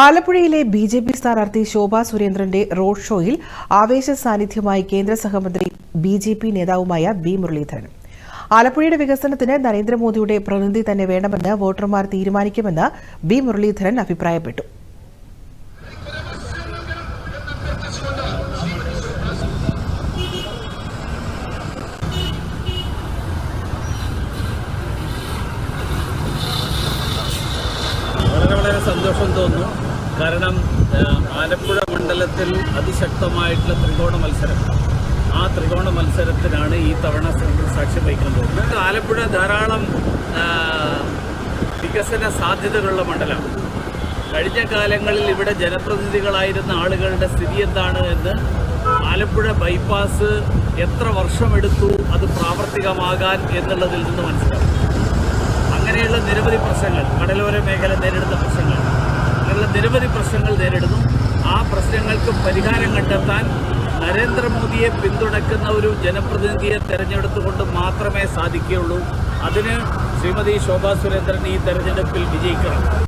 ആലപ്പുഴയിലെ B J P സ്ഥാനാർത്ഥി ശോഭാ സുരേന്ദ്രന്റെ റോഡ് ഷോയിൽ ആവേശ സാന്നിധ്യമായി കേന്ദ്ര സഹമന്ത്രി ബി ജെ പി നേതാവുമായ ബി മുരളീധരൻ. ആലപ്പുഴയുടെ വികസനത്തിന് നരേന്ദ്രമോദിയുടെ പ്രതിനിധി തന്നെ വേണമെന്ന് വോട്ടർമാർ തീരുമാനിക്കുമെന്ന് ബി മുരളീധരൻ അഭിപ്രായപ്പെട്ടു. വളരെ സന്തോഷം തോന്നുന്നു. കാരണം ആലപ്പുഴ മണ്ഡലത്തിൽ അതിശക്തമായിട്ടുള്ള ത്രികോണ മത്സരം. ആ ത്രികോണ മത്സരത്തിനാണ് ഈ തവണ സാക്ഷ്യം വഹിക്കാൻ പോകുന്നത്. ആലപ്പുഴ ധാരാളം വികസന സാധ്യതകളുള്ള മണ്ഡലമാണ്. കഴിഞ്ഞ കാലങ്ങളിൽ ഇവിടെ ജനപ്രതിനിധികളായിരുന്ന ആളുകളുടെ സ്ഥിതി എന്താണ് എന്ന് ആലപ്പുഴ ബൈപ്പാസ് എത്ര വർഷമെടുത്തു അത് പ്രാവർത്തികമാകാൻ എന്നുള്ളതിൽ നിന്ന് അങ്ങനെയുള്ള നിരവധി പ്രശ്നങ്ങൾ കടലോര മേഖല നേരിടുന്ന പ്രശ്നങ്ങൾ. അങ്ങനെയുള്ള നിരവധി പ്രശ്നങ്ങൾ നേരിടുന്നു. ആ പ്രശ്നങ്ങൾക്ക് പരിഹാരം കണ്ടെത്താൻ നരേന്ദ്രമോദിയെ പിന്തുണയ്ക്കുന്ന ഒരു ജനപ്രതിനിധിയെ തെരഞ്ഞെടുത്തുകൊണ്ട് മാത്രമേ സാധിക്കുകയുള്ളൂ. അതിന് ശ്രീമതി ശോഭാ സുരേന്ദ്രൻ ഈ തെരഞ്ഞെടുപ്പിൽ വിജയിക്കണം.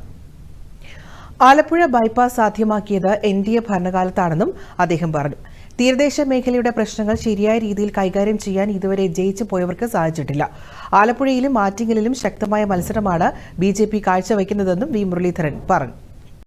ആലപ്പുഴ ബൈപ്പാസ് സാധ്യമാക്കിയത് എൻ ഡി എ ഭരണകാലത്താണെന്നും അദ്ദേഹം പറഞ്ഞു. തീരദേശ മേഖലയുടെ പ്രശ്നങ്ങൾ ശരിയായ രീതിയിൽ കൈകാര്യം ചെയ്യാൻ ഇതുവരെ ജയിച്ചു പോയവർക്ക് സാധിച്ചിട്ടില്ല. ആലപ്പുഴയിലും ആറ്റിങ്ങലിലും ശക്തമായ മത്സരമാണ് ബി ജെ പി കാഴ്ചവെക്കുന്നതെന്നും വി മുരളീധരൻ പറഞ്ഞു.